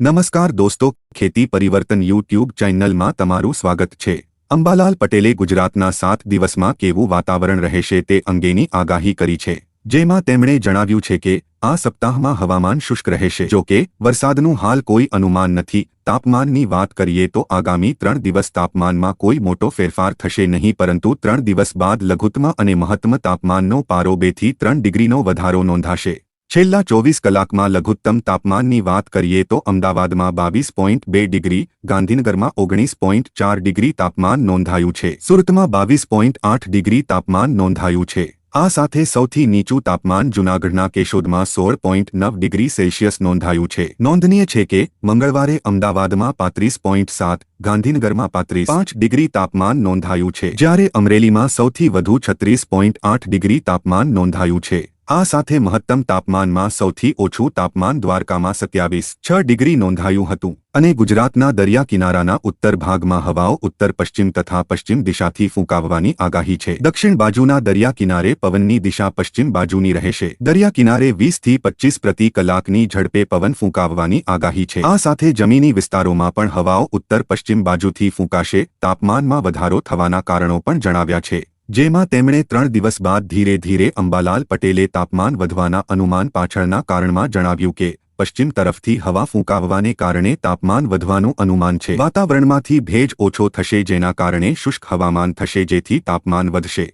નમસ્કાર દોસ્તો, ખેતી પરિવર્તન યુટ્યુબ ચેનલમાં તમારું સ્વાગત છે. અંબાલાલ પટેલે ગુજરાતના સાત દિવસમાં કેવું વાતાવરણ રહેશે તે અંગેની આગાહી કરી છે. જેમાં તેમણે જણાવ્યું છે કે, આ સપ્તાહમાં હવામાન શુષ્ક રહેશે. જો કે, વરસાદનું હાલ કોઈ અનુમાન નથી. તાપમાનની વાત કરીએ તો આગામી ત્રણ દિવસ તાપમાનમાં કોઈ મોટો ફેરફાર થશે નહીં, પરંતુ ત્રણ દિવસ બાદ લઘુત્તમ અને મહત્તમ તાપમાનનો પારો બેથી ત્રણ ડિગ્રીનો વધારો નોંધાશે. છેલ્લા ચોવીસ કલાકમાં લઘુત્તમ તાપમાનની વાત કરીએ તો અમદાવાદમાં બાવીસ પોઈન્ટ બે ડિગ્રી, ગાંધીનગરમાં ઓગણીસ પોઈન્ટ ચાર ડિગ્રી તાપમાન નોંધાયું છે. સુરતમાં બાવીસ પોઈન્ટ આઠ ડિગ્રી તાપમાન નોંધાયું છે. આ સાથે સૌથી નીચું તાપમાન જૂનાગઢના કેશોદમાં સોળ પોઈન્ટ નવ ડિગ્રી સેલ્સિયસ નોંધાયું છે. નોંધનીય છે કે, મંગળવારે અમદાવાદમાં પાંત્રીસ પોઈન્ટ સાત, ગાંધીનગરમાં પાંત્રીસ પાંચ ડિગ્રી તાપમાન નોંધાયું છે. જ્યારે અમરેલીમાં સૌથી વધુ છત્રીસ પોઈન્ટ આઠ ડિગ્રી તાપમાન નોંધાયું છે. આ સાથે મહત્તમ તાપમાનમાં સૌથી ઓછું તાપમાન દ્વારકામાં સત્યાવીસ છ ડિગ્રી નોંધાયું હતું અને ગુજરાતના દરિયા કિનારાના ઉત્તર ભાગમાં હવાઓ ઉત્તર પશ્ચિમ તથા પશ્ચિમ દિશાથી ફૂંકાવવાની આગાહી છે. દક્ષિણ બાજુના દરિયા કિનારે પવનની દિશા પશ્ચિમ બાજુની રહેશે. દરિયા કિનારે વીસથી પચ્ચીસ પ્રતિ કલાકની ઝડપે પવન ફૂંકાવવાની આગાહી છે. આ સાથે જમીની વિસ્તારોમાં પણ હવાઓ ઉત્તર પશ્ચિમ બાજુથી ફૂંકાશે. તાપમાનમાં વધારો થવાના કારણો પણ જણાવ્યા છે. જેમાં તેમણે ત્રણ દિવસ બાદ ધીરે ધીરે અંબાલાલ પટેલે તાપમાન વધવાના અનુમાન પાછળના કારણમાં જણાવ્યું કે, પશ્ચિમ તરફથી હવા ફૂંકાવવાને કારણે તાપમાન વધવાનું અનુમાન છે. વાતાવરણમાંથી ભેજ ઓછો થશે જેના કારણે શુષ્ક હવામાન થશે જેથી તાપમાન વધશે.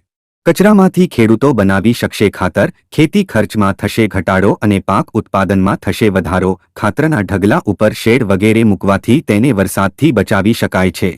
કચરામાંથી ખેડૂતો બનાવી શકશે ખાતર, ખેતી ખર્ચમાં થશે ઘટાડો અને પાક ઉત્પાદનમાં થશે વધારો, ખાતરના ઢગલા ઉપર શેડ વગેરે મૂકવાથી તેને વરસાદથી બચાવી શકાય છે.